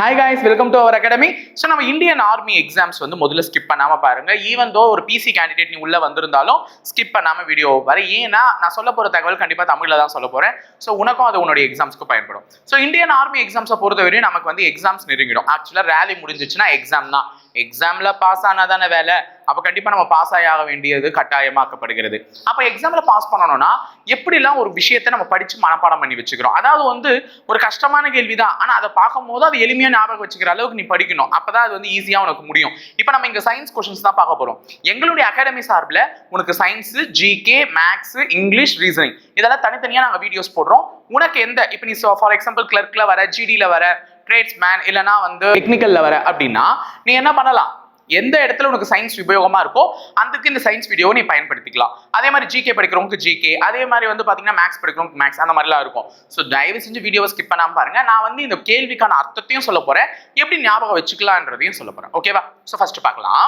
Hi guys welcome to our academy so நம்ம Indian army exams வந்து முதல்ல skip பண்ணாமல் பாருங்க. ஈவன் தோ ஒரு பிசி கேண்டிடேட் நீ உள்ளே வந்திருந்தாலும் ஸ்கிப் பண்ணாமல் வீடியோ வர. ஏன்னா நான் சொல்ல போகிற தகவல் கண்டிப்பாக தமிழில் தான் சொல்ல போகிறேன் ஸோ உனக்கும் அது உன்னுடைய எக்ஸாம்ஸ்க்கு பயன்படும். ஸோ இந்தியன் ஆர்மி எக்ஸாம்ஸை பொறுத்தவரையும் நமக்கு வந்து எக்ஸாம்ஸ் நெருங்கிடும். ஆக்சுவலாக ரேலி முடிஞ்சிச்சுன்னா எக்ஸாம் தான். எக்ஸாம்ல பாஸ் ஆனா தானே வேலை? அப்ப கண்டிப்பா நம்ம பாஸ் ஆக வேண்டியது கட்டாயமாக்கப்படுகிறது. அப்ப எக்ஸாம்ல பாஸ் பண்ணணும்னா எப்படிலாம் ஒரு விஷயத்தை நம்ம படிச்சு மனப்பாடம் பண்ணி வச்சுக்கிறோம்? அதாவது வந்து ஒரு கஷ்டமான கேள்விதான். ஆனா அதை பார்க்கும்போது அது எளிமையா ஞாபகம் வச்சுக்கிற அளவுக்கு நீ படிக்கணும். அப்பதான் அது வந்து ஈஸியா உனக்கு முடியும். இப்போ நம்ம இங்க சயின்ஸ் கொஸ்டின்ஸ் தான் பார்க்க போறோம். எங்களுடைய அகாடமி சார்பில் உனக்கு science GK maths English reasoning இதெல்லாம் தனித்தனியா நாங்க வீடியோஸ் போடுறோம். உனக்கு எந்த? இப்போ நீ ஃபார் எக்ஸாம்பிள் கிளர்க்ல வர ஜிடியில் வர ட்ரேட்ஸ் மேன் இல்லைனா வந்து டெக்னிக்கலில் வர அப்படின்னா நீ என்ன பண்ணலாம்? எந்த இடத்துல உனக்கு சயின்ஸ் உபயோகமாக இருக்கோ அதுக்கு இந்த சயின்ஸ் வீடியோவை நீ பயன்படுத்திக்கலாம். அதே மாதிரி ஜிகே படிக்கிறவங்களுக்கு ஜிகே அதே மாதிரி வந்து பார்த்தீங்கன்னா மேக்ஸ் படிக்கிறவங்களுக்கு மேக்ஸ் அந்த மாதிரிலாம் இருக்கும். ஸோ தயவு செஞ்சு வீடியோவை ஸ்கிப் பண்ணாமல் பாருங்க. நான் வந்து இந்த கேள்விக்கான அர்த்தத்தையும் சொல்ல போகிறேன் எப்படி ஞாபகம் வச்சுக்கலான்றதையும் சொல்ல போகிறேன் ஓகேவா ஸோ ஃபர்ஸ்ட் பார்க்கலாம்.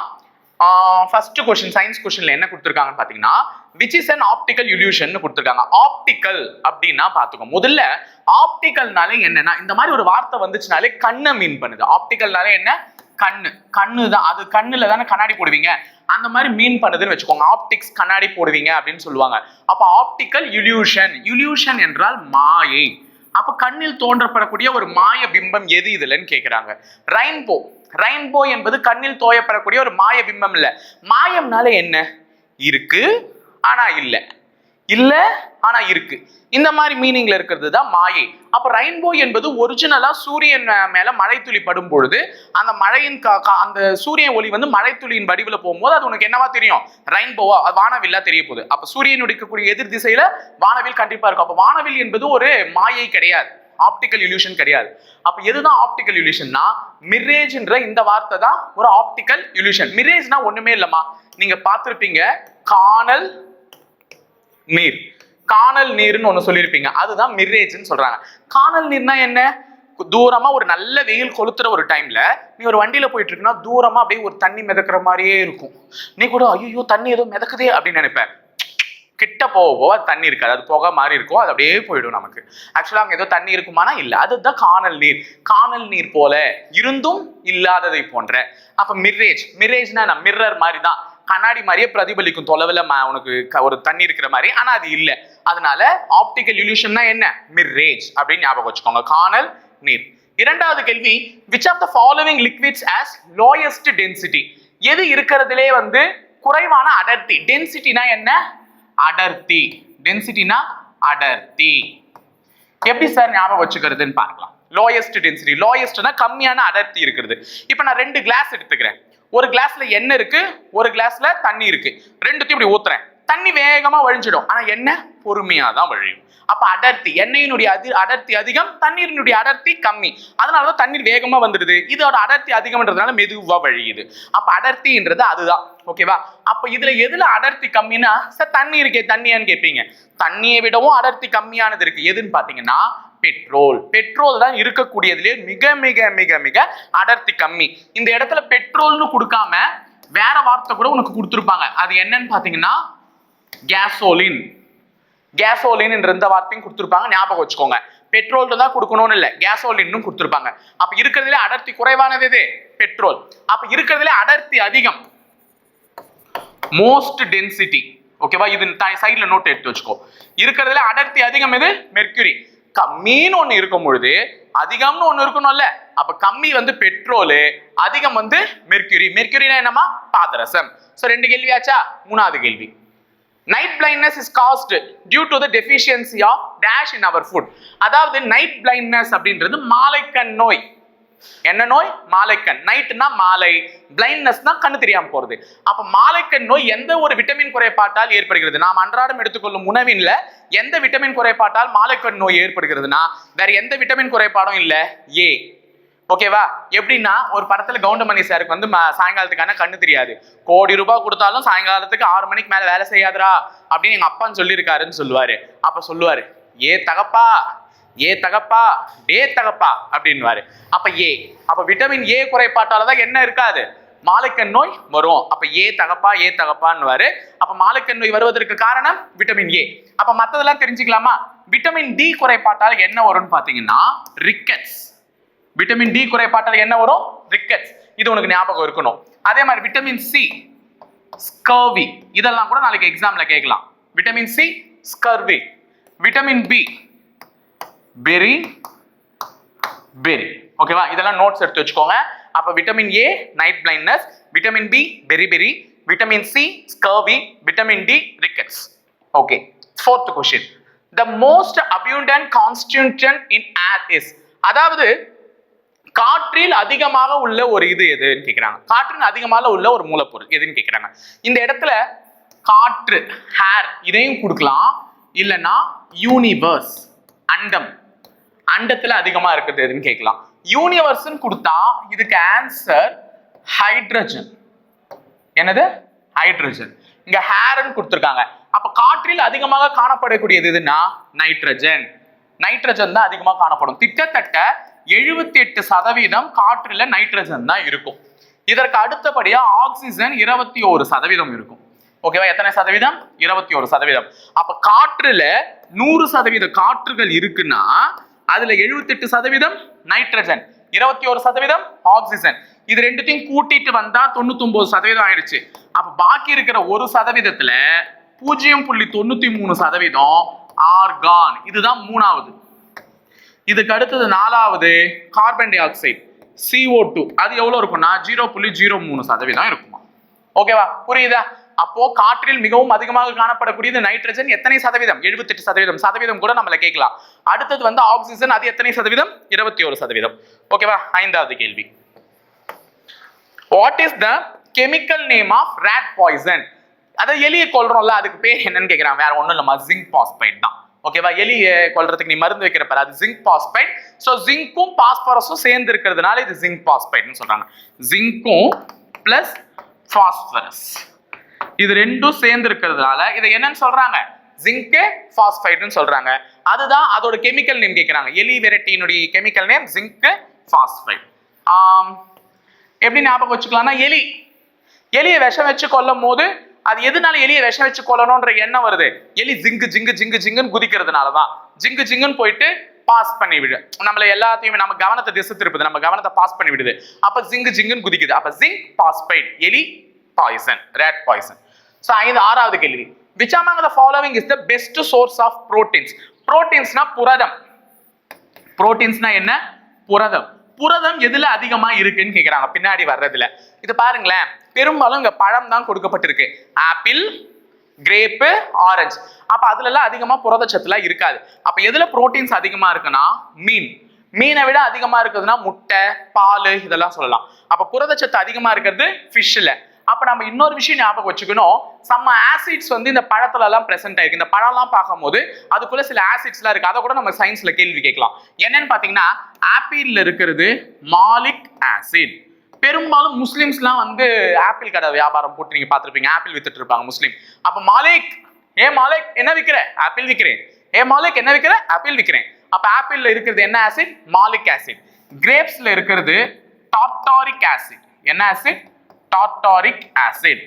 ஃபர்ஸ்ட் கொஸ்டின் சயின்ஸ் கொஸ்டின்ல என்ன கொடுத்துருக்காங்கன்னு பாத்தீங்கன்னா which is an optical illusion கொடுத்துருக்காங்க. ஆப்டிக்கல் அப்படின்னா பாத்துக்கோ முதல்ல ஆப்டிக்கல்னாலே என்னன்னா இந்த மாதிரி ஒரு வார்த்தை வந்துச்சுனாலே கண்ணை மீன் பண்ணுது. ஆப்டிக்கல்னாலே என்ன? கண்ணு. கண்ணு தான். அது கண்ணுல தானே கண்ணாடி போடுவீங்க. அந்த மாதிரி மீன் பண்ணுதுன்னு வச்சுக்கோங்க. ஆப்டிக்ஸ் கண்ணாடி போடுவீங்க அப்படின்னு சொல்லுவாங்க. அப்ப ஆப்டிக்கல் இல்யூஷன் இல்யூஷன் என்றால் மாயை. அப்ப கண்ணில் தோன்றப்படக்கூடிய ஒரு மாய பிம்பம் எது இதுலன்னு கேக்குறாங்க. ரெயின்போ ரெயின்போ என்பது கண்ணில் தோயப்படக்கூடிய ஒரு மாய பிம்பம் இல்ல. மாயம்னால என்ன? இருக்கு ஆனா இல்ல. இல்ல ஆனா இருக்கு. இந்த மாதிரி மீனிங்ல இருக்கிறது தான் மாயை. அப்ப ரெயின்போ என்பது ஒரிஜினலா சூரியன் மேல மழை துளி படும் பொழுது அந்த மழையின் கா- அந்த சூரிய ஒளி வந்து மழை துளியின் வடிவில் போகும்போது அது உனக்கு என்னவா தெரியும்? ரெயின்போவா அது வானவில்லா தெரிய போகுது. அப்ப சூரியன் உடிக்கக்கூடிய எதிர் திசையில வானவில் கண்டிப்பா இருக்கும். அப்ப வானவில் என்பது ஒரு மாயை கிடையாது. ஆப்டிக்கல் இல்யூஷன் கிடையாது. அப்ப எதுதான் ஆப்டிக்கல் இல்யூஷன்னா மிரேஜ்ன்ற இந்த வார்த்தை தான் ஒரு ஆப்டிக்கல் இல்யூஷன் மிரேஜ்னா ஒண்ணுமே இல்லம்மா. நீங்க பார்த்துருப்பீங்க காணல் நீர். காணல் நீர்னு ஒண்ணு சொல்லியிருப்பீங்க. அதுதான் மிரேஜ்னு சொல்றாங்க. காணல் நீர்னா என்ன? தூரமா ஒரு நல்ல வெயில் கொளுத்துற ஒரு டைம்ல நீ ஒரு வண்டியில போயிட்டு இருக்குன்னா தூரமா அப்படியே ஒரு தண்ணி மிதக்கிற மாதிரியே இருக்கும். நீ கூட ஐயோ தண்ணி ஏதோ மிதக்குதே அப்படின்னு நினைப்பேன் கிட்ட போக போக அது தண்ணி இருக்காது. அது புகை மாதிரி இருக்கும். அது அப்படியே போயிடும் நமக்கு. ஆக்சுவலாக அங்கே ஏதோ தண்ணி இருக்குமானா இல்லை. அதுதான் காணல் நீர். காணல் நீர் போல இருந்தும் இல்லாததை போன்ற. அப்போ மிர்ரேஜ் மிர்ரேஜ்னா நான் மிர்ரர் மாதிரி தான் கண்ணாடி மாதிரியே பிரதிபலிக்கும். தொலைவில் உனக்கு க- ஒரு தண்ணி இருக்கிற மாதிரி. ஆனால் அது இல்லை. அதனால ஆப்டிக்கல் இல்யூஷன்னா என்ன? மிர்ரேஜ் அப்படின்னு ஞாபகம் வச்சுக்கோங்க. காணல் நீர். இரண்டாவது கேள்வி which of the following liquids has lowest density எது இருக்கிறதுலே வந்து குறைவான அடர்த்தி? டென்சிட்டினா என்ன? அடர்த்தி. டென்சிட்டினா அடர்த்தி. எப்படி சார் ஞாபகம் வச்சுக்கிறதுன்னு பார்க்கலாம். லோயஸ்ட் டென்சிட்டி லோயஸ்ட்னா கம்மியான அடர்த்தி இருக்கிறது இப்போ நான் ரெண்டு கிளாஸ் எடுத்துக்கிறேன். ஒரு கிளாஸ்ல எண்ணெய் இருக்கு ஒரு கிளாஸ்ல தண்ணி இருக்கு. ரெண்டுத்தையும் இப்படி ஊத்துறேன். தண்ணி வேகமா வழிஞ்சிடும். ஆனா எண்ணெய் பொறுமையாக தான் வழியும் அப்போ அடர்த்தி எண்ணெயினுடைய அதி அடர்த்தி அதிகம் தண்ணீரினுடைய அடர்த்தி கம்மி. அதனாலதான் தண்ணீர் வேகமாக வந்துடுது. இதோட அடர்த்தி அதிகம்ன்றதுனால மெதுவாக வழியுது. அப்போ அடர்த்தின்றது அதுதான். ஓகேவா அப்போ இதில் எதில் அடர்த்தி கம்மினா சார் தண்ணி இருக்கே தண்ணியான்னு கேட்பீங்க தண்ணியை விடவும் அடர்த்தி கம்மியானது இருக்குது எதுன்னு பார்த்தீங்கன்னா பெட்ரோல். பெட்ரோல் தான் இருக்கக்கூடியதுலேயே மிக மிக மிக மிக அடர்த்தி கம்மி. இந்த இடத்துல பெட்ரோல்னு கொடுக்காம வேற வார்த்தை கூட உனக்கு கொடுத்துருப்பாங்க. அது என்னன்னு பார்த்தீங்கன்னா கேசோலின் கேசோலின் என்ற இந்த வார்த்தையும் கொடுத்துருப்பாங்க. ஞாபகம் வச்சுக்கோங்க. பெட்ரோல் தான் கொடுக்கணும்னு இல்லை. கேசோலின்னு கொடுத்துருப்பாங்க. அப்ப இருக்கிறதுல அடர்த்தி குறைவானது எது? பெட்ரோல் அப்ப இருக்கிறதுல அடர்த்தி அதிகம். மோஸ்ட் டென்சிட்டி ஓகேவா இது சைட்ல நோட் எடுத்து வச்சுக்கோ. இருக்கிறதுல அடர்த்தி அதிகம் எது? மெர்க்யூரி கம்மின்னு ஒண்ணு இருக்கும் பொழுது அதிகம்னு ஒண்ணு இருக்கணும்ல அப்ப கம்மி வந்து பெட்ரோலு அதிகம் வந்து மெர்க்யூரி மெர்க்யூரினா என்னமா பாதரசம். ஸோ ரெண்டு கேள்வியாச்சா? மூணாவது கேள்வி. Night blindness is caused due to the deficiency of dash in our food அதாவது நைட் பிளைண்ட்னஸ் அப்படின்றது மாலைக்கண் நோய். என்ன நோய்? மாலைக்கண். நைட்னா மாலை. பிளைண்ட்னஸ்னா கண்ணு தெரியாம போறது. அப்ப மாலைக்கண் நோய் எந்த ஒரு விட்டமின் குறைபாட்டால் ஏற்படுகிறது? நாம் அன்றாடம் எடுத்துக்கொள்ளும் உணவின்ல எந்த விட்டமின் குறைபாட்டால் மாலைக்கண் நோய் ஏற்படுகிறதுனா வேற எந்த விட்டமின் குறைபாடும் இல்ல? ஏ ஓகேவா எப்படின்னா ஒரு படத்துல கவுண்டமணி சாருக்கு வந்து சாயங்காலத்துக்கான கண்ணு தெரியாது. கோடி ரூபாய் கொடுத்தாலும் சாயங்காலத்துக்கு ஆறு மணிக்கு மேல வேலை செய்யாதடா அப்படின்னு எங்க அப்பான்னு சொல்லியிருக்காருன்னு சொல்லுவாரு. அப்ப சொல்லுவாரு ஏ தகப்பா ஏ தகப்பா டே தகப்பா அப்படின்வாரு அப்ப ஏ அப்ப விட்டமின் ஏ குறைபாட்டாலதான் என்ன இருக்காது? மாலைக்கண் நோய் வரும். அப்ப ஏ தகப்பா ஏ தகப்பான்னுவாரு. அப்ப மாலைக்கண் நோய் வருவதற்கு காரணம் விட்டமின் ஏ அப்ப மத்ததெல்லாம் தெரிஞ்சுக்கலாமா? விட்டமின் டி குறைபாட்டால் என்ன வரும்னு பாத்தீங்கன்னா ரிக்கெட்ஸ் விட்டமின் டி குறைபாட்டில் என்ன வரும்? ரிக்கெட்ஸ் இது உனக்கு ஞாபகம் இருக்கணும். அதே மாதிரி விட்டமின் சி ஸ்கர்வி இதெல்லாம் கூட நாளைக்கு எக்ஸாம்ல கேட்கலாம். Vitamin C scurvy vitamin B beriberi ஓகேவா இதெல்லாம் நோட்ஸ் எடுத்து வச்சுக்கோங்க. அப்ப vitamin A night blindness vitamin B beriberi vitamin C scurvy vitamin D rickets okay fourth question the most abundant constituent in air is அதாவது காற்றில் அதிகமாக உள்ள ஒரு இது எதுன்னு கேக்குறாங்க. காற்றில் அதிகமாக உள்ள ஒரு மூலப்பொருள் எதுன்னு கேக்குறாங்க. இந்த இடத்துல காற்று ஹேர் இதையும் கொடுக்கலாம். இல்லைன்னா யூனிவர்ஸ் அண்டம். அண்டத்துல அதிகமா இருக்குது எதுன்னு கேட்கலாம் யூனிவர்ஸ்னு கொடுத்தா இதுக்கு ஆன்சர் ஹைட்ரஜன் என்னது? ஹைட்ரஜன் இங்க ஹேர்ன்னு கொடுத்துருக்காங்க. அப்ப காற்றில் அதிகமாக காணப்படக்கூடியது எதுன்னா நைட்ரஜன் நைட்ரஜன் தான் அதிகமாக காணப்படும். கிட்டத்தட்ட எழுபத்தி எட்டு சதவீதம் காற்றில் நைட்ரஜன் தான் இருக்கும். இதற்கு அடுத்தபடியா ஆக்சிஜன் இருபத்தி ஒரு சதவீதம் இருக்கும். ஓகேவா எத்தனை சதவீதம்? இருபத்தி ஒரு சதவீதம். அப்ப காற்றுல நூறு சதவீத காற்றுகள் இருக்குன்னா அதுல 78% சதவீதம் நைட்ரஜன் இருபத்தி ஒரு சதவீதம் ஆக்சிஜன் இது ரெண்டுத்தையும் கூட்டிட்டு வந்தா தொண்ணூத்தி சதவீதம் ஆயிடுச்சு. அப்ப பாக்கி இருக்கிற ஒரு சதவீதத்துல பூஜ்ஜியம் புள்ளி தொண்ணூத்தி மூணு சதவீதம் ஆர்கான் இதுதான் மூணாவது. இதுக்கு அடுத்தது நாலாவது carbon dioxide CO two அது எவ்வளோ இருக்கும்னா ஜீரோ புள்ளி ஜீரோ மூணு சதவீதம் இருக்குமா? ஓகேவா புரியுதா? அப்போ காற்றில் மிகவும் அதிகமாக காணப்படக்கூடியது நைட்ரஜன் எத்தனை சதவீதம்? 78% சதவீதம். சதவீதம் கூட நம்மள கேட்கலாம். அடுத்தது வந்து ஆக்சிஜன் அது எத்தனை சதவீதம்? இருபத்தி ஒரு சதவீதம் ஓகேவா ஐந்தாவது கேள்வி. What is the chemical name of rat poison அதை எலியை கொள்றோம்ல அதுக்கு பேர் என்னன்னு கேட்கிறான் வேற ஒன்றும் இல்லம்மா. ஜிங்க் பாஸ்பைட் தான். ஓகேவா? எலியை கொள்றதுக்கு நீ மருந்து வைக்கிற பாரு. அது ஜிங்க் பாஸ்பைட் ஸோ ஜிங்க்கும் பாஸ்பரஸும் சேர்ந்து இருக்கிறதுனால இது ஜிங்க் பாஸ்பைட்னு சொல்றாங்க. ஜிங்க்கும் பிளஸ் பாஸ்பரஸ் இது ரெண்டும் சேர்ந்து இருக்கிறதுனால இதை என்னன்னு சொல்றாங்க? ஜிங்கு பாஸ்பைட்னு சொல்றாங்க. அதுதான் அதோட கெமிக்கல் நேம் கேட்குறாங்க எலி வெரைட்டியினுடைய கெமிக்கல் நேம் ஜிங்கு பாஸ்பைட் எப்படி ஞாபகம் வச்சுக்கலாம்னா எலி. எலியை விஷம் வச்சு கொல்லும் போது அது எதனால எலியை விஷம் வச்சு கொல்லணும்ன்ற எண்ணம் வருது? எலி ஜிங்கு ஜிங்கு ஜிங்கு ஜிங்குன்னு குதிக்கிறதுனால தான் ஜிங்கு ஜிங்குன்னு போயிட்டு பாஸ் பண்ணி விடு. நம்மள எல்லாத்தையுமே நம்ம கவனத்தை திசை திருப்புது. நம்ம கவனத்தை பாஸ் பண்ணி விடுது. அப்ப ஜிங்கு ஜிங்குன்னு குதிக்குது. அப்ப ஜிங்க் பாஸ்பைட் எலி பாய்சன் ரேட் பாய்சன் ஸோ ஐந்து ஆறாவது கேள்வி. Which following is the is source of proteins of புரோட்டீன்ஸ்னா புரதம். புரோட்டீன்ஸ்னா என்ன? புரதம். புரதம் எதுல அதிகமா இருக்குன்னு கேக்குறாங்க. பின்னாடி வர்றதுல. இது பாருங்களேன். பெரும்பாலும் இங்க பழம் தான் கொடுக்கப்பட்டிருக்கு. Apple grape orange. அப்ப அதுல எல்லாம் அதிகமா புரதச்சத்துலாம் இருக்காது. அப்ப எதுல புரோட்டீன்ஸ் அதிகமா இருக்குன்னா மீன். மீனை விட அதிகமா இருக்குதுன்னா முட்டை பால் இதெல்லாம் சொல்லலாம். அப்ப புரதச்சத்து அதிகமா இருக்கிறது ஃபிஷ்ல அப்ப நம்ம இன்னொரு விஷயம் ஞாபகம் வச்சுக்கணும். சம்ம ஆசிட்ஸ் வந்து இந்த பழத்துல எல்லாம் பிரசன்ட் ஆயிருக்கு. இந்த பழம்லாம் பார்க்கும்போது அதுக்குள்ள சில ஆசிட்ஸ்லாம் இருக்கு. அதை கூட நம்ம சயின்ஸ்ல கேள்வி கேட்கலாம். என்னன்னு பாத்தீங்கன்னா ஆப்பிள்ல இருக்கிறது மாலிக் ஆசிட் பெரும்பாலும் முஸ்லிம்ஸ்லாம் வந்து ஆப்பிள் கடை வியாபாரம் போட்டு நீங்க பார்த்துருப்பீங்க. ஆப்பிள் வித்துட்டு இருப்பாங்க முஸ்லீம் அப்ப மாலிக் ஏ மாலிக் என்ன விற்கிற ஆப்பிள் விற்கிறேன் ஏ மாலிக் என்ன விற்கிற ஆப்பிள் விற்கிறேன் அப்ப ஆப்பிள்ல இருக்கிறது என்ன ஆசிட் மாலிக் ஆசிட் கிரேப்ஸ்ல இருக்கிறது டாப்டாரிக் ஆசிட் என்ன ஆசிட் டார்டாரிக் ஆசிட்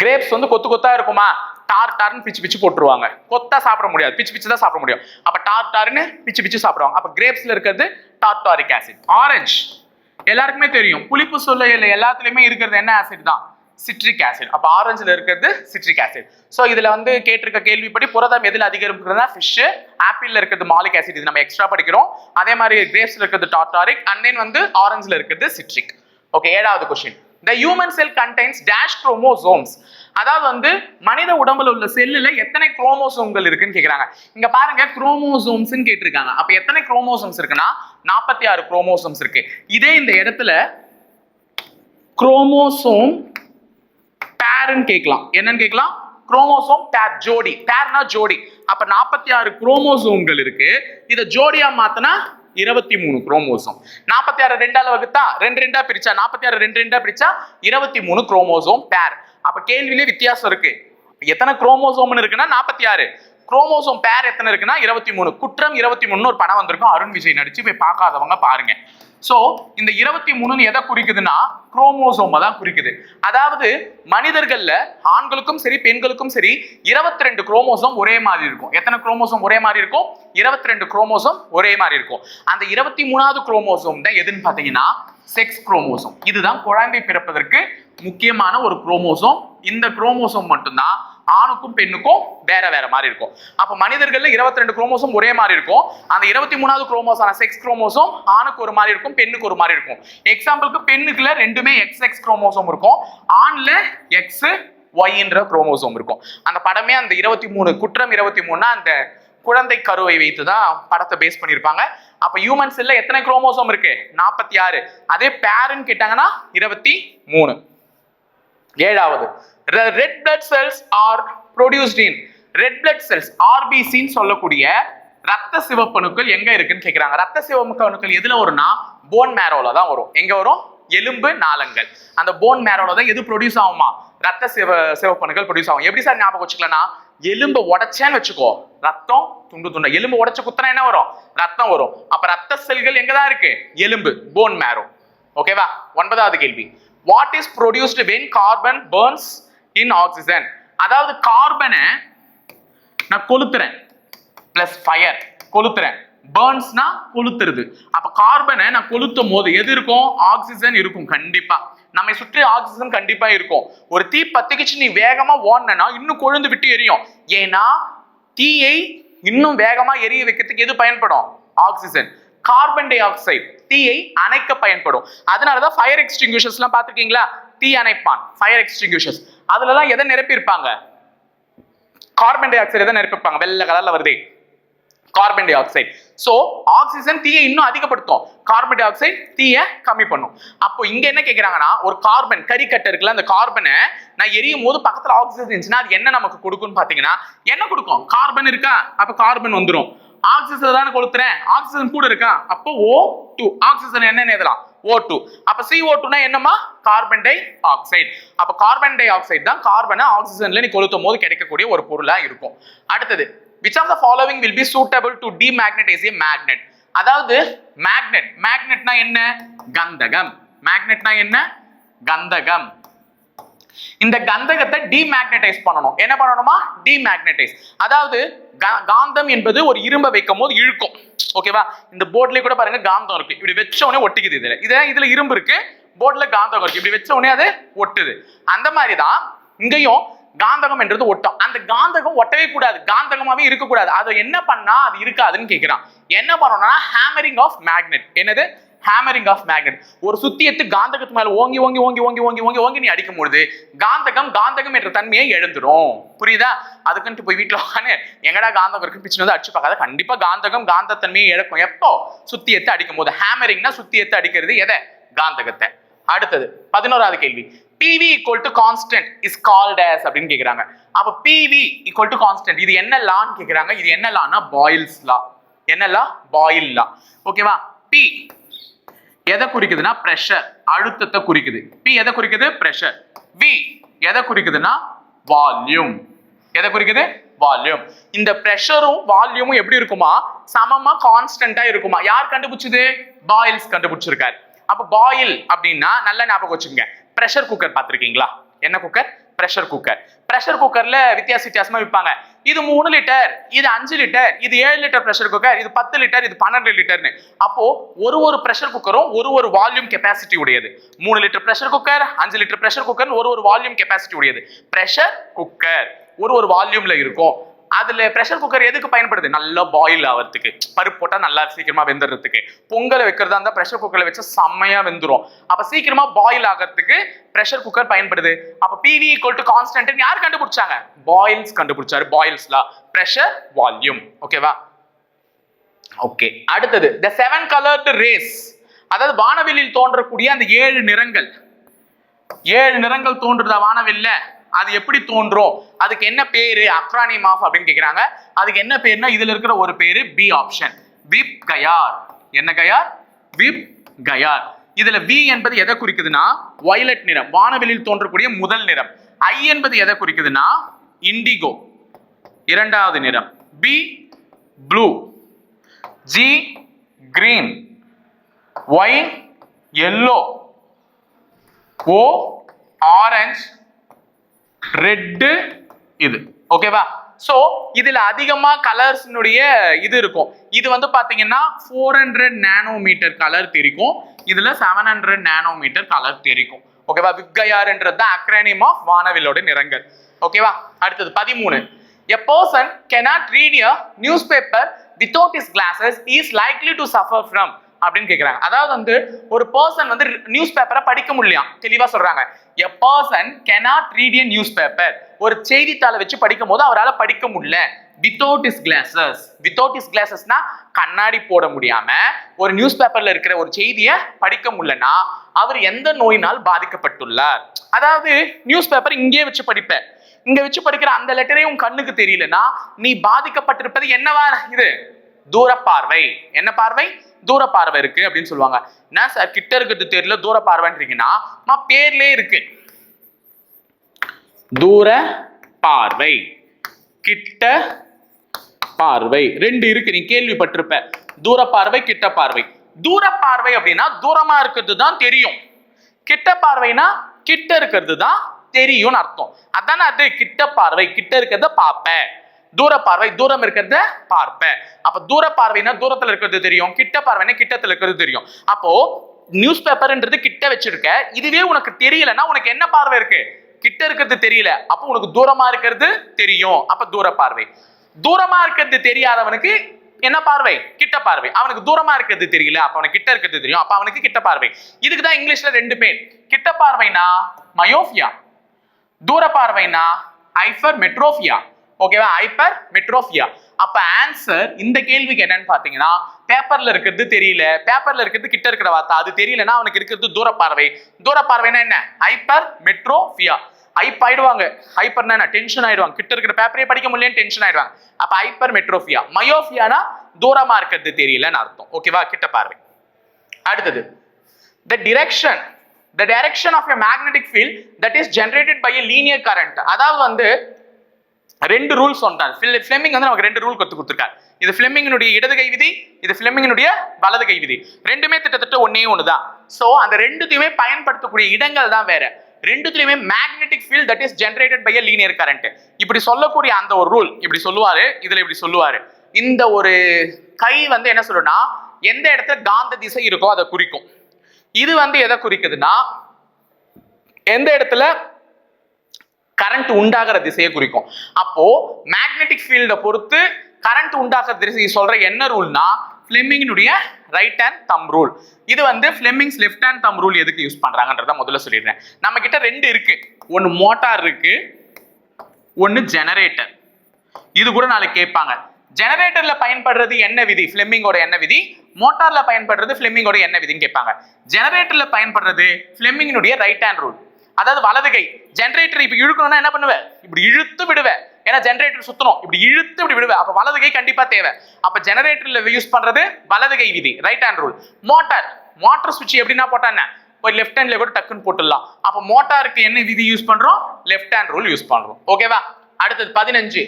கிரேப்ஸ் வந்து கொத்து கொத்தா இருக்குமா? டார் டார்னு பிச்சு பிச்சு போட்டுருவாங்க. கொத்தா சாப்பிட முடியாது. பிச்சு பிச்சு தான் சாப்பிட முடியும். அப்ப டார் டார்னு பிச்சு பிச்சு சாப்பிடுவாங்க. அப்ப கிரேப்ஸ்ல இருக்கிறது டார்டாரிக் ஆசிட் ஆரஞ்சு எல்லாருக்குமே தெரியும். புளிப்பு சொல்லையில் எல்லாத்துலயுமே இருக்கிறது என்ன ஆசிட் தான்? சிட்ரிக் ஆசிட் அப்போ ஆரஞ்சில் இருக்கிறது சிட்ரிக் ஆசிட் ஸோ இதில் வந்து கேட்டிருக்க கேள்விப்படி புரதம் எதில் அதிகம் ஃபிஷ்ஷு ஃபிஷ் ஆப்பிள்ல இருக்கிறது மாலிக் ஆசிட் இது நம்ம எக்ஸ்ட்ரா படிக்கிறோம். அதே மாதிரி கிரேப்ஸில் இருக்கிறது டார்டாரிக் அண்ட் தென் வந்து ஆரஞ்சில் இருக்கிறது சிட்ரிக் ஓகே ஏழாவது question the human cell contains dash chromosomes அதாவது வந்து மனித உடம்புல உள்ள செல்லுல எத்தனை குரோமோசோம்கள் இருக்குன்னு கேக்குறாங்க. இங்க பாருங்க குரோமோசோம்ஸ்னு கேட்டிருக்காங்க. அப்ப எத்தனை குரோமோசோம்ஸ் இருக்குன்னா நாற்பத்தி ஆறு குரோமோசோம்ஸ் இருக்கு. இதே இந்த இடத்துல குரோமோசோம் பேருன்னு கேட்கலாம். என்னன்னு கேட்கலாம்? குரோமோசோம் பேர் ஜோடி. பேர்னா ஜோடி. அப்ப நாற்பத்தி ஆறு குரோமோசோம்கள் இருக்கு. இதை ஜோடியா மாத்தினா இருபத்தி மூணு குரோமோசோம் நாற்பத்தி ஆறு ரெண்டால வகுத்தா ரெண்டு ரெண்டா பிரிச்சா நாற்பத்தி ஆறு ரெண்டு ரெண்டா பிரிச்சா இருபத்தி மூணு குரோமோசோம் பேர் அப்ப கேள்வியிலே வித்தியாசம் இருக்கு. எத்தனை குரோமோசோம்னு இருக்குன்னா நாற்பத்தி ஆறு. குரோமோசோம் பேர் எத்தனை இருக்குன்னா இருபத்தி மூணு. குற்றம் இருபத்தி மூணு ஒரு படம் வந்திருக்கும். அருண் விஜய் நடிச்சு போய் பார்க்காதவங்க பாருங்க. சோ இந்த இருபத்தி மூணுன்னு எதை குறிக்குதுன்னா குரோமோசோமை தான் குறிக்குது. அதாவது மனிதர்கள்ல ஆண்களுக்கும் சரி பெண்களுக்கும் சரி இருபத்தி ரெண்டு குரோமோசோம் ஒரே மாதிரி இருக்கும். எத்தனை குரோமோசோம் ஒரே மாதிரி இருக்கும்? இருபத்தி ரெண்டு குரோமோசோம் ஒரே மாதிரி இருக்கும். அந்த இருபத்தி மூணாவது குரோமோசோம் தான் எதுன்னு பாத்தீங்கன்னா செக்ஸ் குரோமோசோம் இதுதான் குழந்தை பிறப்பதற்கு முக்கியமான ஒரு குரோமோசோம் இந்த குரோமோசோம் மட்டும்தான் ஆணுக்கும் பெண்ணுக்கும் வேற வேற மாதிரி இருக்கும். அப்ப மனிதர்கள் இருபத்தி ரெண்டு குரோமோசோம் ஒரே மாதிரி இருக்கும். அந்த இருபத்தி மூணாவது குரோமோசோம் செக்ஸ் குரோமோசோம் ஆணுக்கு ஒரு மாதிரி இருக்கும் பெண்ணுக்கு ஒரு மாதிரி இருக்கும். எக்ஸாம்பிளுக்கு பெண்ணுக்குள்ள ரெண்டுமே எக்ஸ் எக்ஸ் குரோமோசோம் இருக்கும். ஆண்ல எக்ஸ் ஒய்ன்ற குரோமோசோம் இருக்கும். அந்த படமே அந்த இருபத்தி மூணு குற்றம் இருபத்தி மூணுனா அந்த குழந்தை கருவை வைத்து தான் படத்தை பேஸ் பண்ணியிருப்பாங்க. அப்ப ஹியூமன்ஸ்ல எத்தனை குரோமோசோம் இருக்கு? நாற்பத்தி ஆறு. அதே பேருன்னு கேட்டாங்கன்னா இருபத்தி மூணு. ஏழாவது. Red blood cells are produced in red blood cells ஆர்பிசின்னு சொல்லக்கூடிய ரத்த சிவப்பணுக்கள் எங்க இருக்குன்னு கேட்குறாங்க ரத்த சிவப்பணுக்கள் எதுல வரும்னா போன் மேரோல தான் வரும். எங்க வரும்? எலும்பு நாளங்கள். அந்த போன் மேரோல தான் எது ப்ரொடியூஸ் ஆகுமா? ரத்த சிவ சிவப்பணுக்கள் ப்ரொடியூஸ் ஆகும். எப்படி சார் ஞாபகம் வச்சுக்கலன்னா எலும்பு உடைச்சேன்னு வச்சுக்கோ. ரத்தம் துண்டு துண்டு. எலும்பு உடைச்சு குத்தனா என்ன வரும்? ரத்தம் வரும். அப்ப ரத்த செல்கள் எங்க தான் இருக்கு? எலும்பு போன் மேரோ ஓகேவா ஒன்பதாவது கேள்வி. What is produced when carbon burns in oxygen அதாவது கார்பனை நான் கொளுத்துறேன். Plus fire கொளுத்துறேன். பேர்ன்ஸ்னா கொளுத்துறது. அப்ப கார்பனை நான் கொளுத்தும் போது எது இருக்கும்? ஆக்சிஜன் இருக்கும் கண்டிப்பா. நம்மை சுற்றி ஆக்சிஜன் கண்டிப்பா இருக்கும். ஒரு தீ பத்துக்குச்சு நீ வேகமா ஓடனா இன்னும் கொழுந்து விட்டு எரியும். ஏன்னா தீயை இன்னும் வேகமா எரிய வைக்கிறதுக்கு எது பயன்படும்? ஆக்சிஜன் கார்பன் டை ஆக்சைடு தீயை அணைக்க பயன்படும். அதனாலதான் ஃபயர் எக்ஸ்டிங்யூஷர்ஸ்லாம் பார்த்திருக்கீங்களா? தீ அணைப்பான். ஃபயர் எக்ஸ்டிங்யூஷர்ஸ் அதுலலாம் எதை நிரப்பியிருப்பாங்க? கார்பன் டை ஆக்சைடு எதை நிரப்பிருப்பாங்க வெள்ளை கலர்ல வருதே. Carbon dioxide so oxygen தீயை இன்னும் அதிகப்படுத்தும். கார்பன் டை ஆக்சைடு தீயை கம்மி பண்ணும். அப்போ இங்க என்ன கேக்குறாங்கன்னா ஒரு கார்பன் கறிக்கட்டை இருக்குல்ல அந்த கார்பனை நான் எரியும் போது பக்கத்துல ஆக்சிஜன் இருந்துச்சுன்னா அது என்ன நமக்கு கொடுக்கும்னு பாத்தீங்கன்னா என்ன கொடுக்கும்? கார்பன் இருக்கா? அப்ப கார்பன் வந்துடும் ஆக்சிஜன் தானே கொளுத்துறேன். ஆக்சிஜன் கூட இருக்கா? அப்போ ஓ டூ ஆக்சிஜன் என்னன்னு எழுதலாம் ஓ டூ அப்ப சி ஓ டூனா என்னமா கார்பன் டை ஆக்சைடு அப்ப கார்பன் டை ஆக்சைடு தான் கார்பனை ஆக்சிஜன்ல நீ கொளுத்தும் போது கிடைக்கக்கூடிய ஒரு பொருளா இருக்கும். அடுத்தது which of the following will be suitable to demagnetize a magnet அதாவது மேக்னெட் மேக்னெட்னா என்ன? கந்தகம். மேக்னெட்னா என்ன? கந்தகம். இந்த கந்தகத்தை டிமேக்னடைஸ் பண்ணணும். என்ன பண்ணணுமா? டிமேக்னடைஸ் அதாவது காந்தம் என்பது ஒரு இரும்பை வைக்கும் போது இழுக்கும் ஓகேவா இந்த போர்ட்லயே கூட பாருங்க காந்தம் இருக்கு. இப்படி வச்ச உடனே ஒட்டிக்குது இதுல. இதுல இதுல இரும்பு இருக்கு போர்ட்ல காந்தகம் இருக்கு. இப்படி வச்ச உடனே அது ஒட்டுது. அந்த மாதிரி தான் இங்கேயும் காந்தகம் என்றது ஒட்டும். அந்த காந்தகம் ஒட்டவே கூடாது. காந்தகமாவே இருக்கக்கூடாது. அதை என்ன பண்ணா? அது இருக்காதுன்னு கேட்கிறான் என்ன பண்ணணும்னா ஹேமரிங் ஆஃப் மேக்னெட் என்னது? ஹேமரிங் ஆஃப் மேக்னெட் ஒரு சுத்தி எடுத்து காந்தகத்து மேல ஓங்கி ஓங்கி ஓங்கி ஓங்கி ஓங்கி ஓங்கி ஓங்கி நீ அடிக்கும் பொழுது காந்தகம் காந்தகம் என்ற தன்மையை எழுந்துடும் புரியுதா? அதுக்குன்ட்டு போய் வீட்டுல உட்காந்து எங்கடா காந்தகம் இருக்கு பிச்சு வந்து அடிச்சு பார்க்காத. கண்டிப்பா காந்தகம் காந்த தன்மையை இழக்கும். எப்போ? சுத்தி எடுத்து அடிக்கும் போது ஹேமரிங்னா சுத்தி எடுத்து அடிக்கிறது எதை? காந்தகத்தை. அடுத்தது பதினோராவது கேள்வி. PV equal to constant is called as அப்படின்னு கேக்குறாங்க. அப்ப பிவி ஈக்குவல் டு கான்ஸ்டன்ட் இது என்ன லான்னு கேக்குறாங்க. இது என்ன லான்னா பாயில்ஸ் லா என்ன லா பாயில் லா ஓகேவா பி எதை குறிக்குதுன்னா ப்ரெஷர் அழுத்தத்தை குறிக்குது. பி எதை குறிக்குது? ப்ரெஷர் வி எதை குறிக்குதுன்னா? வால்யூம் எதை குறிக்குது? வால்யூம் இந்த ப்ரெஷரும் வால்யூமும் எப்படி இருக்குமா? சமமா கான்ஸ்டன்டா இருக்குமா? யார் கண்டுபிடிச்சது? பாயில்ஸ் கண்டுபிடிச்சிருக்காரு. அப்ப பாயில் அப்படின்னா நல்ல ஞாபகம் வச்சுக்கோங்க. ப்ரெஷர் குக்கர் பார்த்துருக்கீங்களா? என்ன குக்கர் ப்ரெஷர் குக்கர் ப்ரெஷர் குக்கர்ல வித்தியாச வித்தியாசமா விற்பாங்க இது மூணு லிட்டர் இது அஞ்சு லிட்டர் இது ஏழு லிட்டர் ப்ரெஷர் குக்கர் இது பத்து லிட்டர் இது பன்னெண்டு லிட்டர்னு அப்போ ஒரு ஒரு ப்ரெஷர் குக்கரும் ஒரு ஒரு வால்யூம் கெப்பாசிட்டி உடையது. மூணு லிட்டர் ப்ரெஷர் குக்கர் அஞ்சு லிட்டர் ப்ரெஷர் குக்கர் ஒரு ஒரு வால்யூம் கெப்பாசிட்டி உடையது. ப்ரெஷர் குக்கர் ஒரு ஒரு வால்யூம்ல இருக்கும். அதுல ப்ரெஷர் குக்கர் எதுக்கு பயன்படுது? நல்லா பாயில் ஆகிறதுக்கு பருப்பு போட்டா நல்லா சீக்கிரமா வெந்துடுறதுக்கு பொங்கலை வைக்கிறதா இருந்தா ப்ரெஷர் குக்கர்ல வச்சு செம்மையா வெந்துரும். அப்ப சீக்கிரமா பாயில் ஆகிறதுக்கு ப்ரெஷர் குக்கர் பயன்படுது. அப்ப பிவி ஈக்குவல் டு கான்ஸ்டன்ட் யார் கண்டுபிடிச்சாங்க? பாயில்ஸ் கண்டுபிடிச்சாரு பாயில்ஸ்ல ப்ரெஷர் வால்யூம் ஓகேவா ஓகே அடுத்தது த செவன் கலர்டு ரேஸ் அதாவது வானவெளியில் தோன்றக்கூடிய அந்த ஏழு நிறங்கள். ஏழு நிறங்கள் தோன்றுதா வானவில்ல? அது எப்படி தோன்றும்? அதுக்கு என்ன பேரு? அக்ரானிம் ஆஃப் அப்படின்னு கேட்குறாங்க அதுக்கு என்ன பேருனா இதுல இருக்கிற ஒரு பேரு பி ஆப்ஷன் விப் கயார் என்ன கயார் விப் கயார் இதுல வி என்பது எதை குறிக்குதுன்னா? வயலட் நிறம். வானவெளியில் தோன்றக்கூடிய முதல் நிறம். ஐ என்பது எதை குறிக்குதுன்னா? இண்டிகோ இரண்டாவது நிறம். B blue G green Y yellow O orange red இது. ஓகேவா ஸோ இதில் அதிகமாக கலர்ஸ்னுடைய இது இருக்கும். இது வந்து பார்த்தீங்கன்னா ஃபோர் ஹண்ட்ரட் நேனோமீட்டர் கலர் தெரிக்கும். இதில் செவன் ஹண்ட்ரட் நேனோமீட்டர் கலர் தெரிக்கும். ஓகேவா விக்கையார்ன்றது தான் அக்ரானியம் ஆஃப் வானவிலோட நிறங்கள். ஓகேவா அடுத்தது பதிமூணு. A person cannot read newspaper without his glasses is likely to suffer from அப்படின்னு கேக்குறாங்க. அதாவது வந்து ஒரு பர்சன் வந்து நியூஸ் பேப்பரை படிக்க முடியலாம் தெளிவா சொல்றாங்க. A person cannot read newspaper ஒரு செய்தித்தாளை வச்சு படிக்கும் போது அவரால் படிக்க முடியல. Without his glasses without his கிளாசஸ்னா கண்ணாடி போட முடியாம ஒரு நியூஸ் பேப்பர்ல இருக்கிற ஒரு செய்தியை படிக்க முடியலன்னா அவர் எந்த நோயினால் பாதிக்கப்பட்டுள்ளார்? அதாவது நியூஸ் பேப்பர் இங்கே வச்சு படிப்பேன் இங்க வச்சு படிக்கிற அந்த லெட்டரே உன் கண்ணுக்கு தெரியலனா நீ பாதிக்கப்பட்டிருப்பது என்னவா இது? தூர பார்வை என்ன பார்வை? தூர பார்வை இருக்கு அப்படின்னு சொல்லுவாங்க. என்ன சார் கிட்ட இருக்கிறது தெரியல தூர பார்வைன்றீங்கன்னா பேர்லயே இருக்கு. தூர பார்வை கிட்ட பார்வை. ரெண்டு இருக்கு நீ கேள்விப்பட்டிருப்ப. தூர பார்வை கிட்ட பார்வை. தூர பார்வை அப்படின்னா தூரமா இருக்கிறது தான் தெரியும். கிட்ட பார்வைனா கிட்ட இருக்கிறது தான் தெரியும்னு அர்த்தம். அதானே அது? கிட்ட பார்வை. கிட்ட இருக்கிறத பார்ப்பேன் தூர பார்வை தூரம் இருக்கிறத பார்ப்பேன். அப்ப தூர பார்வைனா தூரத்துல இருக்கிறது தெரியும் கிட்ட பார்வைனா கிட்டத்துல இருக்கிறது தெரியும். அப்போ நியூஸ் பேப்பர்ன்றது கிட்ட வச்சிருக்க இதுவே உனக்கு தெரியலன்னா உனக்கு என்ன பார்வை இருக்கு? கிட்ட இருக்கிறது தெரியல அப்போ உனக்கு தூரமா இருக்கிறது தெரியும். அப்ப தூர பார்வை தூரமா இருக்கிறது தெரியாதவனுக்கு என்ன பார்வை? கிட்ட பார்வை. அவனுக்கு தூரமா இருக்கிறது தெரியல அப்ப அவனுக்கு கிட்ட இருக்கிறது தெரியும். அப்ப அவனுக்கு கிட்ட பார்வை. இதுக்கு தான் இங்கிலீஷ்ல ரெண்டு பேர் கிட்ட பார்வைனா மயோஃபியா தூர பார்வைனா ஐஃபர் மெட்ரோஃபியா ஓகேவா ஹைப்பர் மெட்ரோஃபியா அப்ப ஆன்சர் இந்த கேள்விக்கு என்னன்னு பாத்தீங்கன்னா பேப்பர்ல இருக்கிறது தெரியல. பேப்பர்ல இருக்கிறது கிட்ட இருக்கிற வார்த்தை. அது தெரியலன்னா அவனுக்கு இருக்கிறது தூர பார்வை தூர பார்வைனா என்ன? ஹைப்பர் மெட்ரோஃபியா ஹைப் ஆயிடுவாங்க. ஹைப்பர்னா என்ன? டென்ஷன் ஆயிடுவாங்க. கிட்ட இருக்கிற பேப்பரே படிக்க முடியலன்னு டென்ஷன் ஆயிடுவாங்க. அப்ப ஹைப்பர் மெட்ரோஃபியா மயோஃபியானா தூரமா இருக்கிறது தெரியலன்னு அர்த்தம். ஓகேவா கிட்ட பார்வை. அடுத்தது. The direction the direction of a magnetic field that is generated by a linear current அதாவது வந்து ரெண்டு ரூல்ஸ் சொன்னார் ஃபிளெமிங் வந்து நமக்கு ரெண்டு ரூல் கத்து கொடுத்துருக்காரு. இது ஃபிளெமிங்கினுடைய இடது கை விதி இது ஃபிளெமிங்கினுடைய வலது கை விதி. ரெண்டுமே கிட்டத்தட்ட ஒன்னே ஒண்ணுதான். சோ அந்த ரெண்டுத்தையுமே பயன்படுத்தக்கூடிய இடங்கள் தான் வேற. ரெண்டுத்துலயுமே magnetic field that is generated by a linear current இப்படி சொல்லக்கூடிய அந்த ஒரு ரூல் இப்படி சொல்லுவாரு இதுல இப்படி சொல்லுவாரு. இந்த ஒரு கை வந்து என்ன சொல்லுன்னா எந்த இடத்துல காந்த திசை இருக்கோ அதை குறிக்கும். இது வந்து எதை குறிக்குதுன்னா எந்த இடத்துல கரண்ட் உண்டாகிற திசையை குறிக்கும். அப்போ மேக்னெட்டிக் ஃபீல்டை பொறுத்து கரண்ட் உண்டாகிற திசையை சொல்ற என்ன ரூல்னா ஃபிளெமிங்கினுடைய ரைட் ஹேண்ட் தம் ரூல் இது வந்து Fleming's left hand thumb rule எதுக்கு யூஸ் பண்றாங்கன்றத முதல்ல சொல்லிடுறேன். நம்ம கிட்ட ரெண்டு இருக்கு. ஒன்னு மோட்டார் இருக்கு ஒன்னு ஜெனரேட்டர் இது கூட நாளைக்கு கேட்பாங்க. ஜெனரேட்டர்ல பயன்படுறது என்ன விதி? ஃபிளெமிங்கோட என்ன விதி? மோட்டார்ல பயன்படுறது ஃபிளெமிங்கோட என்ன விதின்னு கேட்பாங்க. ஜெனரேட்டர்ல பயன்படுறது ஃபிளெமிங்கினுடைய ரைட் ஹேண்ட் ரூல் அதாவது வலது கை. ஜென்ரேட்டர் இப்ப இழுக்கணும்னா என்ன பண்ணுவேன் இப்படி இழுத்து விடுவேன் ஏன்னா ஜென்ரேட்டர் சுத்தணும். இப்படி இழுத்து இப்படி விடுவேன் அப்ப வலது கை கண்டிப்பா தேவை. அப்ப ஜெனரேட்டர்ல யூஸ் பண்றது வலது கை விதி. Right hand rule motor motor சுவிட்ச் எப்படின்னா போட்டா என்ன? ஒரு லெஃப்ட் ஹேண்ட்ல கூட டக்குன்னு போட்டுடலாம். அப்ப மோட்டாருக்கு என்ன விதி யூஸ் பண்றோம்? லெஃப்ட் ஹேண்ட் ரூல் யூஸ் பண்றோம். ஓகேவா அடுத்தது பதினஞ்சு.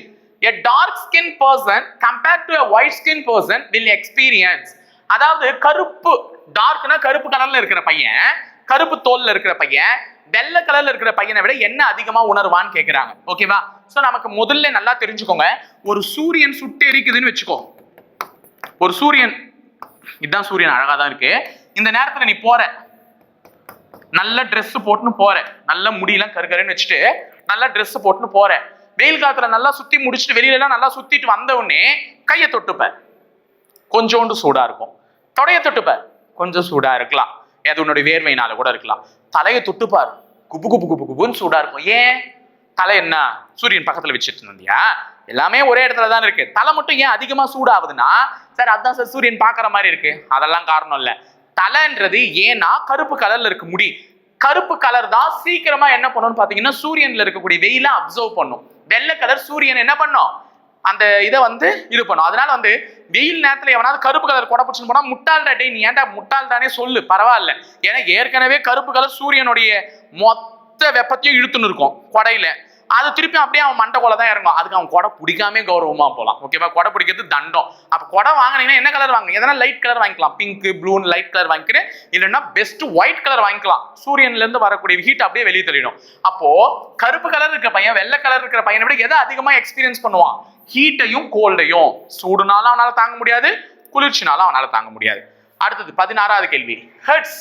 A dark skin person compared to white skin person will experience அதாவது கருப்பு டார்க்னா கருப்பு கலர்ல இருக்கிற பையன் கருப்பு தோல்ல இருக்கிற பையன் வெள்ளை கலர்ல இருக்கிற பையனை விட என்ன அதிகமா உணர்வான்னு கேக்குறாங்க. ஓகேவா சோ நமக்கு முதல்ல நல்லா தெரிஞ்சுக்கோங்க. ஒரு சூரியன் சுட்டு எரிக்குதுன்னு வச்சுக்கோ. ஒரு சூரியன் இதுதான் சூரியன் அழகா தான் இருக்கு. இந்த நேரத்துல நீ போற. நல்ல ட்ரெஸ் போட்டுன்னு போற. நல்ல முடியெல்லாம் கருகருன்னு வச்சுட்டு நல்ல ட்ரெஸ் போட்டுன்னு போற. வெயில் காலத்துல நல்லா சுத்தி முடிச்சுட்டு வெளியில எல்லாம் நல்லா சுத்திட்டு வந்த உடனே கையை தொட்டுப்ப. கொஞ்சோண்டு சூடா இருக்கும். தொடைய தொட்டுப்ப. கொஞ்சம் சூடா இருக்கலாம். அது உன்னுடைய வேர்வையினால கூட இருக்கலாம். தலையை தொட்டுப்பாரு குபு குபு குபு குபுன்னு சூடா இருக்கும். ஏன்? தலை என்ன? சூரியன் பக்கத்துல வச்சுட்டு இருந்தியா எல்லாமே ஒரே இடத்துல தான் இருக்கு. தலை மட்டும் ஏன் அதிகமா சூடாகுதுன்னா சார் அதான் சார் சூரியன் பார்க்குற மாதிரி இருக்கு. அதெல்லாம் காரணம் இல்ல. தலைன்றது ஏன்னா கருப்பு கலர்ல இருக்கு முடி. கருப்பு கலர் தான் சீக்கிரமா என்ன பண்ணும்னு பாத்தீங்கன்னா சூரியன்ல இருக்கக்கூடிய வெயில அப்சர்வ் பண்ணும். வெள்ளை கலர் சூரியன் என்ன பண்ணும்? அந்த இதை வந்து இது பண்ணும். அதனால வந்து வெயில் நேரத்தில் எவனாவது கருப்பு கலர் கொடை பிடிச்சுன்னு போனால் முட்டாள்டா டே நீ ஏன்டா முட்டாள் தானே சொல்லு பரவாயில்ல. ஏன்னா ஏற்கனவே கருப்பு கலர் சூரியனுடைய மொத்த வெப்பத்தையும் இழுத்துன்னு இருக்கும் கொடையில. அது திருப்பி அப்படியே அவன் மண்டை கொலை தான் இறங்கும் அதுக்கு அவன் கொடை பிடிக்காமே கௌரவமா போகலாம் ஓகேவா கொடை பிடிக்கிறது தண்டம். அப்போ கொடை வாங்கினீங்கன்னா என்ன கலர் வாங்க எதனா லைட் கலர் வாங்கிக்கலாம். பிங்க் ப்ளூன்னு லைட் கலர் வாங்கிக்கிறேன் இல்லைன்னா பெஸ்ட் ஒயிட் கலர் வாங்கிக்கலாம். சூரியன்லேருந்து வரக்கூடிய ஹீட் அப்படியே வெளியே தெரியணும் அப்போ கருப்பு கலர் இருக்கிற பையன் வெள்ளை கலர் இருக்கிற பையனை விட எதை அதிகமாக எக்ஸ்பீரியன்ஸ் பண்ணுவான்? ஹீட்டையும் கோல்டையும் சூடுனாலும் அவனால் தாங்க முடியாது குளிர்ச்சினாலும் அவனால் தாங்க முடியாது. அடுத்தது பதினாறாவது கேள்வி. ஹெட்ஸ்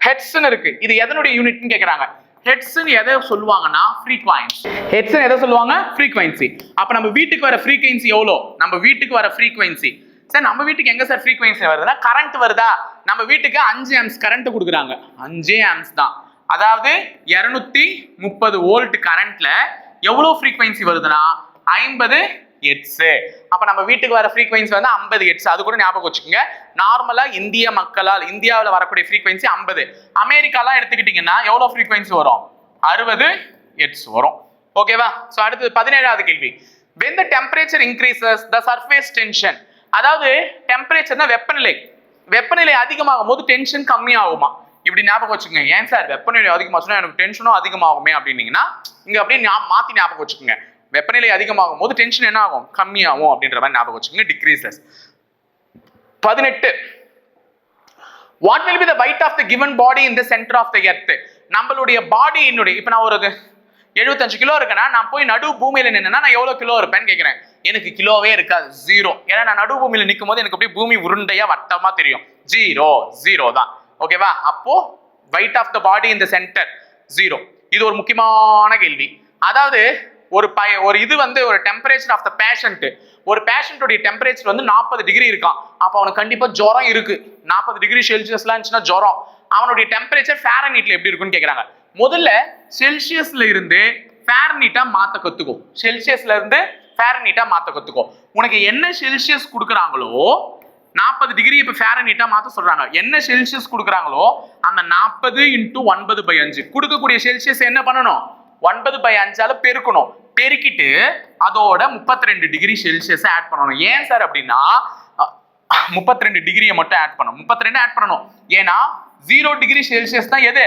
ஹெட்ஸ்ன்னு இருக்கு. இது எதனுடைய யூனிட்னு கேட்குறாங்க ஹெட்ஸ்னு எதை சொல்லுவாங்கன்னா ஃப்ரீக்வன்சி ஹெட்ஸ்னு எதை சொல்லுவாங்க? ஃப்ரீக்வன்சி அப்போ நம்ம வீட்டுக்கு வர ஃப்ரீக்வன்சி எவ்வளோ? நம்ம வீட்டுக்கு வர ஃப்ரீக்வன்சி சார் நம்ம வீட்டுக்கு எங்க சார் ஃப்ரீக்வன்சி வருதுன்னா கரண்ட் வருதா? நம்ம வீட்டுக்கு அஞ்சு ஆம்ஸ் கரண்ட் கொடுக்குறாங்க. அஞ்சே ஆம்ஸ் தான். அதாவது இரநூத்தி முப்பது வோல்ட் கரண்ட்ல எவ்வளோ ஃப்ரீக்வன்சி வருதுன்னா ஐம்பது எட்ஸு அப்போ நம்ம வீட்டுக்கு வர ஃப்ரீக்வன்சி வந்து ஐம்பது எட்ஸ் அது கூட ஞாபகம் வச்சுக்கோங்க. நார்மலாக இந்திய மக்களால் இந்தியாவில் வரக்கூடிய ஃப்ரீக்வன்சி ஐம்பது. அமெரிக்காலாம் எடுத்துக்கிட்டிங்கன்னா எவ்வளோ ஃப்ரீக்வன்சி வரும்? அறுபது எட்ஸ் வரும். ஓகேவா ஸோ அடுத்தது பதினேழாவது கேள்வி. When the temperature increases the surface tension அதாவது டெம்பரேச்சர்னா வெப்பநிலை. வெப்பநிலை அதிகமாகும் போது டென்ஷன் கம்மியாகுமா? இப்படி ஞாபகம் வச்சுக்கோங்க. ஏன் சார் வெப்பநிலை அதிகமாக சொன்னால் எனக்கு டென்ஷனும் அதிகமாகுமே அப்படின்னீங்கன்னா இங்கே அப்படியே மாற்றி ஞாபகம் வச்சுக்கோங்க. வெப்பநிலை அதிகமாகும் போது டென்ஷன் என்ன ஆகும் கம்மியாகும் அப்படின்ற மாதிரி ஞாபகம் வச்சுக்கோங்க. டிக்ரீசஸ் பதினெட்டு. What will be the weight of the given body in the centre of the earth நம்மளுடைய பாடி என்னுடைய இப்போ நான் ஒரு எழுபத்தஞ்சு கிலோ இருக்கேன்னா நான் போய் நடு பூமியில நின்னா நான் எவ்வளவு கிலோ இருப்பேன்னு கேட்கிறேன் எனக்கு கிலோவே இருக்காது. ஜீரோ ஏன்னா நான் நடு பூமியில நிற்கும் போது எனக்கு அப்படியே பூமி உருண்டையா வட்டமா தெரியும். ஜீரோ ஜீரோ தான். ஓகேவா அப்போ weight of the body in the centre zero இது ஒரு முக்கியமான கேள்வி. அதாவது ஒரு பய ஒரு இது வந்து ஒரு டெம்பரேச்சர் ஆஃப் த பேஷண்ட் ஒரு பேஷண்ட்டுடைய டெம்பரேச்சர் வந்து நாற்பது டிகிரி இருக்கான். அப்போ அவனுக்கு கண்டிப்பாக ஜுரம் இருக்கு. நாற்பது டிகிரி செல்சியஸ்லாம் இருந்துச்சுன்னா ஜுரம். அவனுடைய டெம்பரேச்சர் ஃபேரனீட்ல எப்படி இருக்குன்னு கேட்குறாங்க முதல்ல செல்சியஸ்ல இருந்து ஃபேரனீட்டா மாத்த கத்துக்கோ. செல்சியஸ்ல இருந்து ஃபேரனீட்டா மாத்த கத்துக்கோ. உனக்கு என்ன செல்சியஸ் கொடுக்குறாங்களோ நாற்பது டிகிரி இப்போ ஃபேரனீட்டா மாற்ற சொல்றாங்க. என்ன செல்சியஸ் கொடுக்குறாங்களோ அந்த நாற்பது இன்டூ ஒன்பது பை அஞ்சு. கொடுக்கக்கூடிய செல்சியஸ் என்ன பண்ணணும்? ஒன்பது பை அஞ்சால பெருக்கணும். பெருக்கிட்டு அதோட முப்பத்தி ரெண்டு டிகிரி செல்சியஸ் ஆட் பண்ணணும். ஏன் சார் அப்படின்னா முப்பத்தி ரெண்டு டிகிரியை மட்டும் ஆட் பண்ணணும். முப்பத்தி ரெண்டு ஆட் பண்ணணும். ஏன்னா ஜீரோ டிகிரி செல்சியஸ் தான் எது?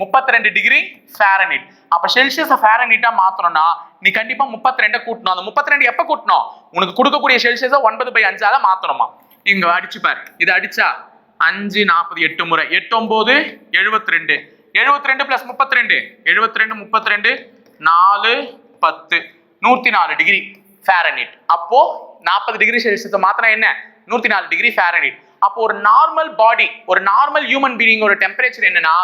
முப்பத்தி ரெண்டு டிகிரி ஃபேரனிட் அப்ப செல்சியஸ் ஃபேரனிட்டா மாத்தணும்னா நீ கண்டிப்பா முப்பத்தி ரெண்டை கூட்டணும். அந்த முப்பத்தி ரெண்டு எப்ப கூட்டணும்? உனக்கு கொடுக்கக்கூடிய செல்சியஸை ஒன்பது பை அஞ்சால மாத்தணுமா? இங்க அடிச்சு பாரு. இது அடிச்சா அஞ்சு நாற்பது எட்டு முறை. எட்டு ஒன்பது எழுபத்தி ரெண்டு எழுபத்தி ரெண்டு பிளஸ் முப்பத்தி ரெண்டு எழுபத்தி ரெண்டு முப்பத்தி ரெண்டு நாலு பத்து. நூத்தி நாலு டிகிரி ஃபேரனிட் அப்போ நாற்பது டிகிரி செல்சியஸ் மாத்திரம் என்ன? நூத்தி நாலு டிகிரி ஃபேரனிட் அப்போ ஒரு நார்மல் பாடி ஒரு நார்மல் ஹியூமன் பீயிங்கோட டெம்பரேச்சர் என்னன்னா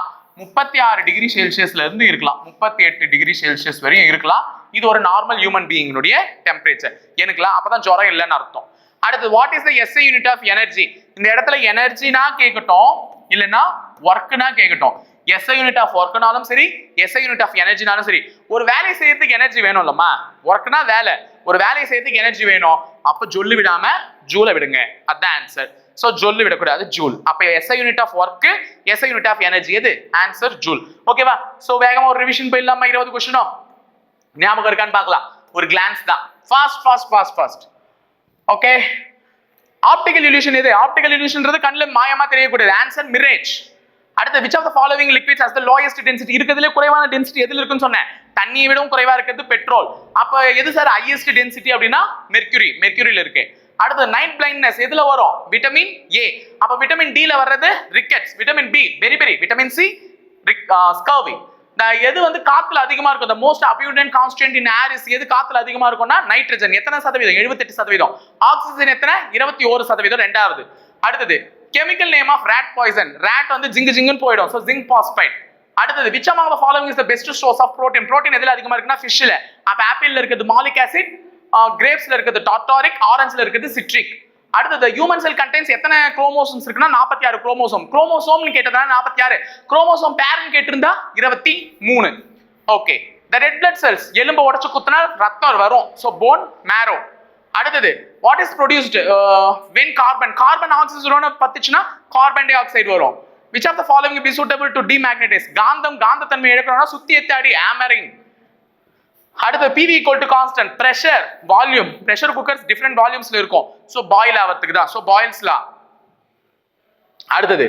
முப்பத்தி ஆறு டிகிரி செல்சியஸ்ல இருந்து இருக்கலாம். முப்பத்தி எட்டு டிகிரி செல்சியஸ் வரையும் இருக்கலாம். இது ஒரு நார்மல் ஹியூமன் பீயிங்கினுடைய டெம்பரேச்சர் எனக்குலாம் அப்பதான் ஜுரம் இல்லைன்னு அர்த்தம். அடுத்து what is the SI unit of energy இந்த இடத்துல எனர்ஜினா கேட்கட்டும் இல்லைன்னா ஒர்க்குனா கேட்கட்டும் எஸ்ஐ யூனிட் ஆஃப் ஒர்க்குனாலும் சரி எஸ்ஐ யூனிட் ஆஃப் எனர்ஜினாலும் சரி ஒரு வேலையை செய்யறதுக்கு எனர்ஜி வேணும் இல்லம்மா ஒர்க்னா வேலை. ஒரு வேலையை செய்யறதுக்கு எனர்ஜி வேணும். அப்ப ஜொல்லு விடாம ஜூலை விடுங்க. அதான் ஆன்சர் ஸோ ஜொல்லு விடக்கூடாது ஜூல். அப்ப SI unit of work SI unit of energy எது? Answer joule. ஓகேவா ஸோ வேகமா ஒரு ரிவிஷன் போயிடலாமா? இருபது கொஸ்டினும் ஞாபகம் இருக்கான்னு பார்க்கலாம். ஒரு கிளான்ஸ் தான். Fast fast fast fast okay optical illusion எது? ஆப்டிகல் இல்யூஷன்ன்றது கண்ணில் மாயமா தெரியக்கூடாது. ஆன்சர் மிரேஜ் அடுத்து which of the following liquids has the lowest density இருக்கிறதுல குறைவான டென்சிட்டி எதுல இருக்குன்னு சொன்னேன். தண்ணியை விடவும் குறைவா இருக்கிறது பெட்ரோல் அப்ப எது சார் ஹையஸ்ட் டென்சிட்டி அப்படின்னா மெர்க்யூரி மெர்க்யூரியில் இருக்கு. அடுத்து நைன் பிளைண்ட்னஸ் எதுல வரும்? விட்டமின் ஏ அப்ப விட்டமின் டி ல வர்றது rickets vitamin B beriberi vitamin C scurvy எது வந்து காத்துல அதிகமா இருக்கும்? Most abundant constant in air is எது காத்துல அதிகமா இருக்கும்னா நைட்ரஜன் எத்தனை சதவீதம்? 78% சதவீதம். ஆக்சிஜன் எத்தனை? இருபத்தி ஒரு சதவீதம் ரெண்டாவது. அடுத்தது chemical name of rat poison rat வந்து ஜிங்கு ஜிங்குன்னு போயிடும். ஸோ ஜிங்க் பாஸ்பைட் அடுத்தது which among the following is the best source protein protein protein எதுல இருக்குன்னா ஃபிஷ்ஷில் அப்போ ஆப்பிளில் இருக்கிறது மாலிக் ஆசிட் கிரேப்ஸில் இருக்கிறது டாட்டாரிக் ஆரஞ்சில் இருக்கிறது சிட்ரிக் அடுத்தது ஹியூமன் செல் கண்டென்ஸ் எத்தனை குரோமோசோம்ஸ் இருக்குன்னா நாற்பத்தி ஆறு குரோமோசோம் குரோமோசோம்னு கேட்டதுனால நாற்பத்தி ஆறு. குரோமோசோம் பேரன் கேட்டிருந்தா இருபத்தி மூணு. Okay the red blood cells எலும்பு உடச்சு குத்தினா ரத்தம் வரும். ஸோ போன் மேரோ அடுத்தது what is produced when carbon carbon ஆக்சிஜனோட பத்துச்சுன்னா கார்பன் டை ஆக்சைடு வரும் which of the following be suitable to demagnetize காந்தம் காந்தத்தன்மை இழக்கணும்னா சுத்தி எத்தாடி? ஆமரிங் அடுத்து PV equal to constant pressure volume pressure cookers different வால்யூம்ஸ்ல இருக்கும். ஸோ பாயில் ஆகிறதுக்கு தான். ஸோ பாயில்ஸ்லாம் அடுத்தது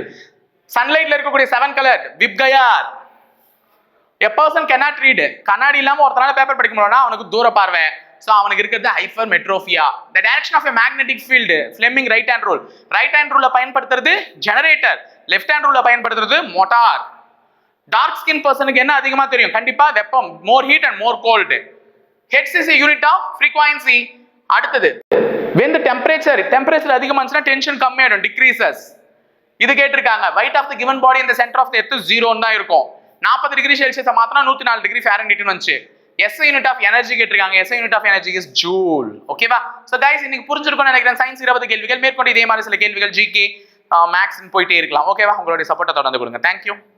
சன்லைட்ல இருக்கக்கூடிய seven colour VIBGYOR a person cannot read கண்ணாடி இல்லாமல் ஒருத்தனால பேப்பர் படிக்க முடியலனா அவனுக்கு தூர பார்வை. ஸோ அவனுக்கு இருக்கிறது hypermetropia the direction of a magnetic field Fleming right hand rule right hand ரூலில் பயன்படுத்துறது ஜெனரேட்டர் லெஃப்ட் ஹேண்ட் ரூலில் பயன்படுத்துறது மோட்டார் டார்க் ஸ்கின் பர்சனுக்கு என்ன அதிகமாக தெரியும்? கண்டிப்பாக வெப்பம். More heat and more cold hertz is unit of frequency அடுத்தது when the the temperature temperature அதிகமாச்சுன்னா டென்ஷன் கம்மியாயிடும் டிக்ரீசஸ் இது கேட்டிருக்காங்க. Weight of the given body இந்த சென்டர் ஆஃப் த எர்த் ஜீரோன்னு தான் இருக்கும். நாற்பது டிகிரி செல்சியஸ் மாத்தினா நூத்தி நாலு டிகிரி ஃபேரன்ஹீட்னு வந்துச்சு. எஸ் யூனிட் ஆஃப் எனர்ஜி கேட்டிருக்காங்க. S unit of energy is joule ஓகேவா சோ கைஸ் இன்னைக்கு புரிஞ்சிருக்கும்னு நினைக்கிறேன். சயின்ஸ் இருபது கேள்விகள். மேற்கொண்டு இதே மாதிரி சில கேள்விகள் ஜிகே மேக்ஸ் போயிட்டே இருக்கலாம். ஓகேவா உங்களுடைய சப்போர்ட்டை தொடர்ந்து கொடுங்க. தேங்க்யூ